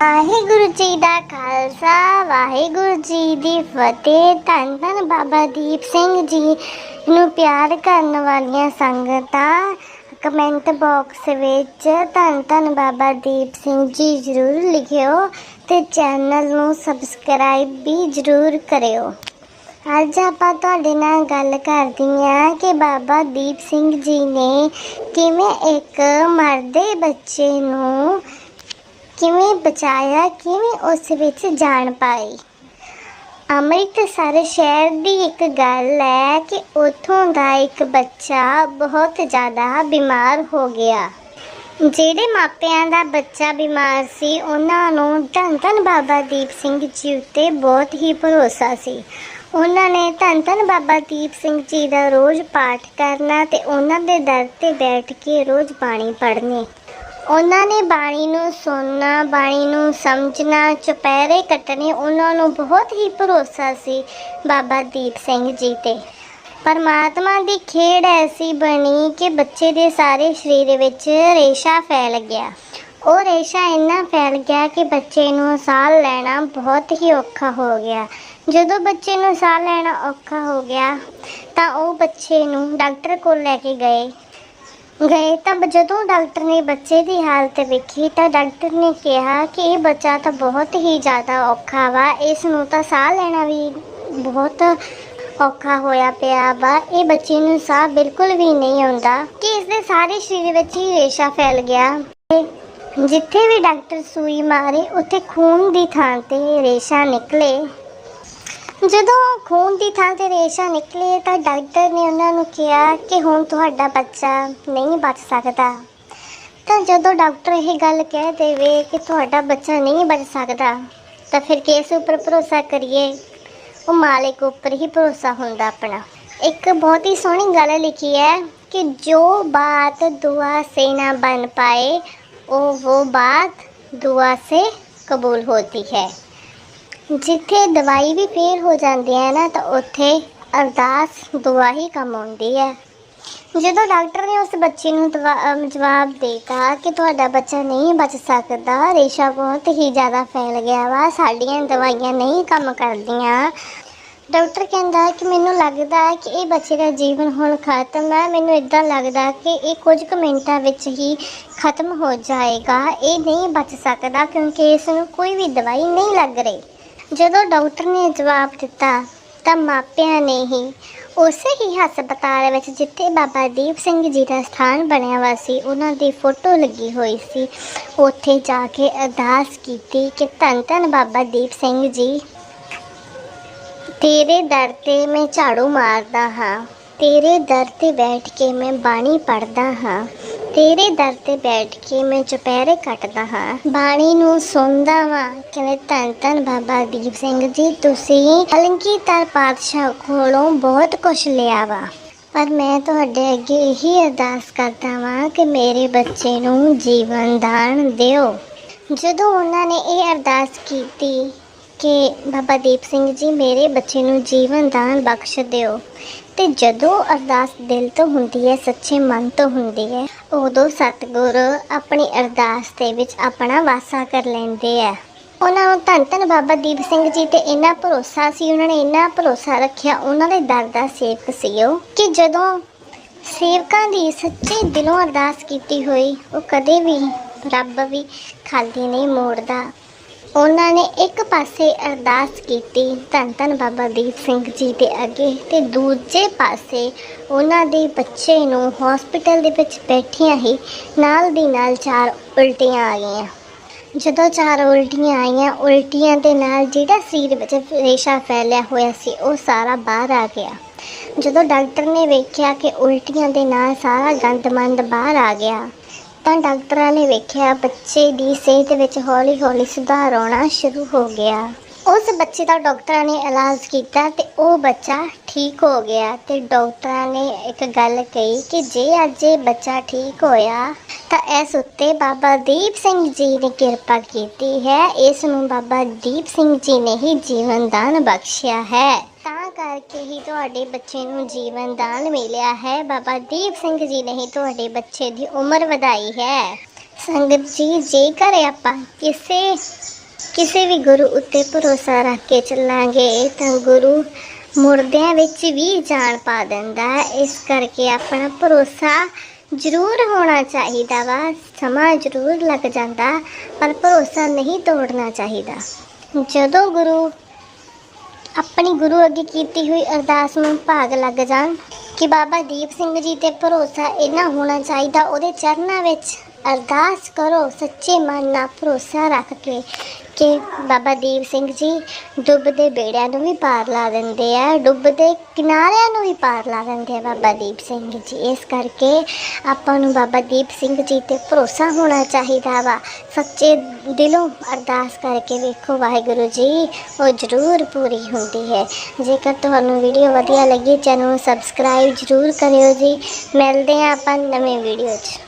ਵਾਹਿਗੁਰੂ ਜੀ ਦਾ ਖਾਲਸਾ, ਵਾਹਿਗੁਰੂ ਜੀ ਦੀ ਫਤਿਹ। ਧੰਨ ਧੰਨ ਬਾਬਾ ਦੀਪ ਸਿੰਘ ਜੀ ਨੂੰ ਪਿਆਰ ਕਰਨ ਵਾਲੀਆਂ ਸੰਗਤਾਂ, ਕਮੈਂਟ ਬਾਕਸ ਵਿੱਚ ਧੰਨ ਧੰਨ ਬਾਬਾ ਦੀਪ ਸਿੰਘ ਜੀ ਜ਼ਰੂਰ ਲਿਖਿਓ ਤੇ ਚੈਨਲ ਨੂੰ ਸਬਸਕ੍ਰਾਈਬ ਵੀ ਜ਼ਰੂਰ ਕਰਿਓ। ਅੱਜ ਆਪਾਂ ਤੁਹਾਡੇ ਨਾਲ ਗੱਲ ਕਰਦੀ ਹਾਂ ਕਿ ਬਾਬਾ ਦੀਪ ਸਿੰਘ ਜੀ ਨੇ ਕਿਵੇਂ ਇੱਕ ਮਰਦੇ ਬੱਚੇ ਨੂੰ ਕਿਵੇਂ ਬਚਾਇਆ, ਕਿਵੇਂ ਉਸ ਵਿੱਚ ਜਾਣ ਪਾਈ? ਅੰਮ੍ਰਿਤਸਰ ਸ਼ਹਿਰ ਦੀ ਇੱਕ ਗੱਲ ਹੈ ਕਿ ਉੱਥੋਂ ਦਾ ਇੱਕ ਬੱਚਾ ਬਹੁਤ ਜ਼ਿਆਦਾ ਬਿਮਾਰ ਹੋ ਗਿਆ। ਜਿਹੜੇ ਮਾਪਿਆਂ ਦਾ ਬੱਚਾ ਬਿਮਾਰ ਸੀ, ਉਹਨਾਂ ਨੂੰ ਧੰਨ ਧੰਨ ਬਾਬਾ ਦੀਪ ਸਿੰਘ ਜੀ ਉੱਤੇ ਬਹੁਤ ਹੀ ਭਰੋਸਾ ਸੀ। ਉਹਨਾਂ ਨੇ ਧੰਨ ਧੰਨ ਬਾਬਾ ਦੀਪ ਸਿੰਘ ਜੀ ਦਾ ਰੋਜ਼ ਪਾਠ ਕਰਨਾ ਤੇ ਉਹਨਾਂ ਦੇ ਦਰ ਤੇ ਬੈਠ ਕੇ ਰੋਜ਼ ਬਾਣੀ ਪੜ੍ਹਨੀ। ਉਹਨਾਂ ਨੇ ਬਾਣੀ ਨੂੰ ਸੁਣਨਾ, ਬਾਣੀ ਨੂੰ ਸਮਝਣਾ, ਚੁਪਹਿਰੇ ਕੱਟਣੇ, ਉਹਨਾਂ ਨੂੰ ਬਹੁਤ ਹੀ ਭਰੋਸਾ ਸੀ ਬਾਬਾ ਦੀਪ ਸਿੰਘ ਜੀ ਤੇ। ਪਰਮਾਤਮਾ ਦੀ ਖੇਡ ਐਸੀ ਬਣੀ ਕਿ ਬੱਚੇ ਦੇ ਸਾਰੇ ਸਰੀਰ ਵਿੱਚ ਰੇਸ਼ਾ ਫੈਲ ਗਿਆ। ਉਹ ਰੇਸ਼ਾ ਇੰਨਾ ਫੈਲ ਗਿਆ ਕਿ ਬੱਚੇ ਨੂੰ ਸਾਹ ਲੈਣਾ ਬਹੁਤ ਹੀ ਔਖਾ ਹੋ ਗਿਆ। ਜਦੋਂ ਬੱਚੇ ਨੂੰ ਸਾਹ ਲੈਣਾ ਔਖਾ ਹੋ ਗਿਆ ਤਾਂ ਉਹ ਬੱਚੇ ਨੂੰ ਡਾਕਟਰ ਕੋਲ ਲੈ ਕੇ ਗਏ। ਗਏ ਤਾਂ ਜਦੋਂ ਡਾਕਟਰ ਨੇ ਬੱਚੇ ਦੀ ਹਾਲਤ ਵੇਖੀ ਤਾਂ ਡਾਕਟਰ ਨੇ ਕਿਹਾ ਕਿ ਇਹ ਬੱਚਾ ਤਾਂ ਬਹੁਤ ਹੀ ਜ਼ਿਆਦਾ ਔਖਾ ਵਾ। ਇਸ ਨੂੰ ਤਾਂ ਸਾਹ ਲੈਣਾ ਵੀ ਬਹੁਤ ਔਖਾ ਹੋਇਆ ਪਿਆ ਵਾ। ਇਹ ਬੱਚੇ ਨੂੰ ਸਾਹ ਬਿਲਕੁਲ ਵੀ ਨਹੀਂ ਆਉਂਦਾ। ਕਿ ਇਸ ਦੇ ਸਾਰੇ ਸਰੀਰ ਵਿੱਚ ਹੀ ਰੇਸ਼ਾ ਫੈਲ ਗਿਆ। ਤੇ ਜਿੱਥੇ ਵੀ ਡਾਕਟਰ ਸੂਈ ਮਾਰੇ, ਉੱਥੇ ਖੂਨ ਦੀ ਥਾਂ ਤੇ ਰੇਸ਼ਾ ਨਿਕਲੇ। ਜਦੋਂ ਖੂਨ ਦੀ ਥਾਂ ਤੇ ਰੇਸ਼ਾ ਨਿਕਲੇ ਤਾਂ ਡਾਕਟਰ ਨੇ ਉਹਨਾਂ ਨੂੰ ਕਿਹਾ ਕਿ ਹੁਣ ਤੁਹਾਡਾ ਬੱਚਾ ਨਹੀਂ ਬਚ ਸਕਦਾ। ਤਾਂ ਜਦੋਂ ਡਾਕਟਰ ਇਹ ਗੱਲ ਕਹਿ ਦੇਵੇ ਕਿ ਤੁਹਾਡਾ ਬੱਚਾ ਨਹੀਂ ਬਚ ਸਕਦਾ, ਤਾਂ ਫਿਰ ਕਿਸ ਉੱਪਰ ਭਰੋਸਾ ਕਰੀਏ। ਉਹ ਮਾਲਿਕ ਉੱਪਰ ਹੀ ਭਰੋਸਾ ਹੁੰਦਾ ਆਪਣਾ। ਇੱਕ ਬਹੁਤ ਹੀ ਸੋਹਣੀ ਗੱਲ ਲਿਖੀ ਹੈ ਕਿ ਜੋ ਬਾਤ ਦੁਆ ਸੇ ਨਾ ਬਨ ਪਾਏ, ਉਹ ਉਹ ਬਾਤ ਦੁਆ ਸੇ ਕਬੂਲ ਹੋਤੀ ਹੈ। ਜਿੱਥੇ ਦਵਾਈ ਵੀ ਫੇਲ ਹੋ ਜਾਂਦੀ ਹੈ ਨਾ, ਤਾਂ ਉੱਥੇ ਅਰਦਾਸ ਦੁਆ ਹੀ ਕੰਮ ਆਉਂਦੀ ਹੈ। ਜਦੋਂ ਡਾਕਟਰ ਨੇ ਉਸ ਬੱਚੇ ਨੂੰ ਦਵਾ- ਜਵਾਬ ਦੇਤਾ ਕਿ ਤੁਹਾਡਾ ਬੱਚਾ ਨਹੀਂ ਬਚ ਸਕਦਾ, ਰੇਸ਼ਾ ਬਹੁਤ ਹੀ ਜ਼ਿਆਦਾ ਫੈਲ ਗਿਆ ਵਾ, ਸਾਡੀਆਂ ਦਵਾਈਆਂ ਨਹੀਂ ਕੰਮ ਕਰਦੀਆਂ। ਡਾਕਟਰ ਕਹਿੰਦਾ ਕਿ ਮੈਨੂੰ ਲੱਗਦਾ ਹੈ ਕਿ ਇਹ ਬੱਚੇ ਦਾ ਜੀਵਨ ਹੁਣ ਖਤਮ ਹੈ। ਮੈਨੂੰ ਇਦਾਂ ਲੱਗਦਾ ਕਿ ਇਹ ਕੁਝ ਕੁ ਮਿੰਟਾਂ ਵਿੱਚ ਹੀ ਖਤਮ ਹੋ ਜਾਏਗਾ। ਇਹ ਨਹੀਂ ਬਚ ਸਕਦਾ ਕਿਉਂਕਿ ਇਸ ਨੂੰ ਕੋਈ ਵੀ ਦਵਾਈ ਨਹੀਂ ਲੱਗ ਰਹੀ। ਜਦੋਂ ਡਾਕਟਰ ਨੇ ਜਵਾਬ ਦਿੱਤਾ ਤਾਂ ਮਾਪਿਆਂ ਨੇ ਹੀ ਉਸੇ ਹੀ ਹਸਪਤਾਲ ਵਿੱਚ ਜਿੱਥੇ ਬਾਬਾ ਦੀਪ ਸਿੰਘ ਜੀ ਦਾ ਸਥਾਨ ਬਣਿਆ ਵਾ ਸੀ, ਉਹਨਾਂ ਦੀ ਫੋਟੋ ਲੱਗੀ ਹੋਈ ਸੀ। ਉੱਥੇ ਜਾ ਕੇ ਅਰਦਾਸ ਕੀਤੀ ਕਿ ਧੰਨ ਧੰਨ ਬਾਬਾ ਦੀਪ ਸਿੰਘ ਜੀ, ਤੇਰੇ ਦਰ ਤੇ ਮੈਂ ਝਾੜੂ ਮਾਰਦਾ ਹਾਂ, ਤੇਰੇ ਦਰ ਤੇ ਬੈਠ ਕੇ ਮੈਂ ਬਾਣੀ ਪੜ੍ਹਦਾ ਹਾਂ। ਤੇਰੇ ਦਰ ਤੇ ਬੈਠ ਕੇ ਮੈਂ ਚੁਪਹਿਰੇ ਕੱਟਦਾ ਹਾਂ। ਬਾਣੀ ਨੂੰ ਸੁਣਦਾ ਵਾਂ, ਕਿਵੇਂ ਧੰਨ ਧੰਨ ਬਾਬਾ ਦੀਪ ਸਿੰਘ ਜੀ, ਤੁਸੀਂ ਅਲੰਕੀਤਰ ਪਾਤਸ਼ਾਹ ਕੋਲੋਂ ਬਹੁਤ ਕੁਝ ਲਿਆ ਵਾ। ਪਰ ਮੈਂ ਤੁਹਾਡੇ ਅੱਗੇ ਇਹੀ ਅਰਦਾਸ ਕਰਦਾ ਵਾਂ ਕਿ ਮੇਰੇ ਬੱਚੇ ਨੂੰ ਜੀਵਨ ਦਾਨ ਦਿਓ। ਜਦੋਂ ਉਹਨਾਂ ਨੇ ਇਹ ਅਰਦਾਸ ਕੀਤੀ ਕਿ ਬਾਬਾ ਦੀਪ ਸਿੰਘ ਜੀ, ਮੇਰੇ ਬੱਚੇ ਨੂੰ ਜੀਵਨ ਦਾਨ ਬਖਸ਼ ਦਿਓ, ਤੇ ਜਦੋਂ ਅਰਦਾਸ ਦਿਲ ਤੋਂ ਹੁੰਦੀ ਹੈ, ਸੱਚੇ ਮਨ ਤੋਂ ਹੁੰਦੀ ਹੈ ਉਦੋਂ ਸਤਿਗੁਰ ਆਪਣੀ ਅਰਦਾਸ ਦੇ ਵਿੱਚ ਆਪਣਾ ਵਾਸਾ ਕਰ ਲੈਂਦੇ ਆ। ਉਹਨਾਂ ਨੂੰ ਧੰਨ ਧੰਨ ਬਾਬਾ ਦੀਪ ਸਿੰਘ ਜੀ ਤੇ ਇੰਨਾ ਭਰੋਸਾ ਸੀ, ਉਹਨਾਂ ਨੇ ਇੰਨਾ ਭਰੋਸਾ ਰੱਖਿਆ, ਉਹਨਾਂ ਦੇ ਦਰ ਦਾ ਸੇਵਕ ਸੀ ਉਹ, ਕਿ ਜਦੋਂ ਸੇਵਕਾਂ ਦੀ ਸੱਚੇ ਦਿਲੋਂ ਅਰਦਾਸ ਕੀਤੀ ਹੋਈ, ਉਹ ਕਦੇ ਵੀ ਰੱਬ ਵੀ ਖਾਲੀ ਨਹੀਂ ਮੋੜਦਾ। ਉਹਨਾਂ ਨੇ ਇੱਕ ਪਾਸੇ ਅਰਦਾਸ ਕੀਤੀ ਧੰਨ ਧੰਨ ਬਾਬਾ ਦੀਪ ਸਿੰਘ ਜੀ ਦੇ ਅੱਗੇ ਤੇ ਦੂਜੇ ਪਾਸੇ ਉਹਨਾਂ ਦੇ ਬੱਚੇ ਨੂੰ ਹਸਪੀਟਲ ਦੇ ਵਿੱਚ ਬੈਠਿਆਂ ਹੀ ਨਾਲ ਦੀ ਨਾਲ ਚਾਰ ਉਲਟੀਆਂ ਆ ਗਈਆਂ। ਜਦੋਂ ਚਾਰ ਉਲਟੀਆਂ ਆਈਆਂ, ਉਲਟੀਆਂ ਦੇ ਨਾਲ ਜਿਹੜਾ ਸਰੀਰ ਵਿੱਚ ਰੇਸ਼ਾ ਫੈਲਿਆ ਹੋਇਆ ਸੀ, ਉਹ ਸਾਰਾ ਬਾਹਰ ਆ ਗਿਆ। ਜਦੋਂ ਡਾਕਟਰ ਨੇ ਵੇਖਿਆ ਕਿ ਉਲਟੀਆਂ ਦੇ ਨਾਲ ਸਾਰਾ ਗੰਦਮੰਦ ਬਾਹਰ ਆ ਗਿਆ ਤਾਂ ਡਾਕਟਰਾਂ ਨੇ ਵੇਖਿਆ ਬੱਚੇ ਦੀ ਸਿਹਤ ਵਿੱਚ ਹੌਲੀ-ਹੌਲੀ ਸੁਧਾਰ ਆਉਣਾ ਸ਼ੁਰੂ ਹੋ ਗਿਆ। ਉਸ ਬੱਚੇ ਦਾ ਡਾਕਟਰਾਂ ਨੇ ਇਲਾਜ ਕੀਤਾ ਤੇ ਉਹ ਬੱਚਾ ਠੀਕ ਹੋ ਗਿਆ ਤੇ ਡਾਕਟਰਾਂ ਨੇ ਇੱਕ ਗੱਲ ਕਹੀ ਕਿ ਜੇ ਅੱਜ ਇਹ ਬੱਚਾ ਠੀਕ ਹੋਇਆ ਤਾਂ ਇਸ ਉੱਤੇ ਬਾਬਾ ਦੀਪ ਸਿੰਘ ਜੀ ਨੇ ਕਿਰਪਾ ਕੀਤੀ ਹੈ। ਇਸ ਨੂੰ ਬਾਬਾ ਦੀਪ ਸਿੰਘ ਜੀ ਨੇ ਹੀ ਜੀਵਨ ਦਾਨ ਬਖਸ਼ਿਆ ਹੈ। ਕਰਕੇ ਹੀ ਤੁਹਾਡੇ ਬੱਚੇ ਨੂੰ ਜੀਵਨ ਦਾਨ ਮਿਲਿਆ ਹੈ। ਬਾਬਾ ਦੀਪ ਸਿੰਘ ਜੀ ਨੇ ਹੀ ਤੁਹਾਡੇ ਬੱਚੇ ਦੀ ਉਮਰ ਵਧਾਈ ਹੈ। ਸੰਗਤ ਜੀ, ਜੇਕਰ ਆਪਾਂ ਕਿਸੇ ਕਿਸੇ ਵੀ ਗੁਰੂ ਉੱਤੇ ਭਰੋਸਾ ਰੱਖ ਕੇ ਚੱਲਾਂਗੇ, ਤਾਂ ਗੁਰੂ ਮੁਰਦਿਆਂ ਵਿੱਚ ਵੀ ਜਾਨ ਪਾ ਦਿੰਦਾ ਇਸ ਕਰਕੇ ਆਪਣਾ ਭਰੋਸਾ ਜ਼ਰੂਰ ਹੋਣਾ ਚਾਹੀਦਾ ਵਾ। ਸਮਾਂ ਜ਼ਰੂਰ ਲੱਗ ਜਾਂਦਾ, ਪਰ ਭਰੋਸਾ ਨਹੀਂ ਤੋੜਨਾ ਚਾਹੀਦਾ। ਜਦੋਂ ਗੁਰੂ ਆਪਣੀ ਗੁਰੂ ਅੱਗੇ ਕੀਤੀ ਹੋਈ ਅਰਦਾਸ ਨੂੰ ਭਾਗ ਲੱਗ ਜਾਣ। ਕਿ ਬਾਬਾ ਦੀਪ ਸਿੰਘ ਜੀ ਤੇ ਭਰੋਸਾ ਇੰਨਾ ਹੋਣਾ ਚਾਹੀਦਾ ਉਹਦੇ ਚਰਨਾਂ ਵਿੱਚ। ਅਰਦਾਸ ਕਰੋ, ਸੱਚੇ ਮਨ ਨਾਲ ਭਰੋਸਾ ਰੱਖ ਕੇ ਕਿ ਬਾਬਾ ਦੀਪ ਸਿੰਘ ਜੀ ਡੁੱਬਦੇ ਬੇੜਿਆਂ ਨੂੰ ਵੀ ਪਾਰ ਲਾ ਦਿੰਦੇ ਆ, ਡੁੱਬਦੇ ਕਿਨਾਰਿਆਂ ਨੂੰ ਵੀ ਪਾਰ ਲਾ ਦਿੰਦੇ ਆ ਬਾਬਾ ਦੀਪ ਸਿੰਘ ਜੀ। ਇਸ ਕਰਕੇ ਆਪਾਂ ਨੂੰ ਬਾਬਾ ਦੀਪ ਸਿੰਘ ਜੀ ਤੇ ਭਰੋਸਾ ਹੋਣਾ ਚਾਹੀਦਾ ਵਾ। ਸੱਚੇ ਦਿਲੋਂ ਅਰਦਾਸ ਕਰਕੇ ਵੇਖੋ ਵਾਹਿਗੁਰੂ ਜੀ, ਉਹ ਜ਼ਰੂਰ ਪੂਰੀ ਹੁੰਦੀ ਹੈ। ਜੇਕਰ ਤੁਹਾਨੂੰ ਵੀਡੀਓ ਵਧੀਆ ਲੱਗੀ, ਚੈਨਲ ਨੂੰ ਸਬਸਕ੍ਰਾਈਬ ਜ਼ਰੂਰ ਕਰਿਓ ਜੀ। ਮਿਲਦੇ ਹਾਂ ਆਪਾਂ ਨਵੇਂ ਵੀਡੀਓ 'ਚ।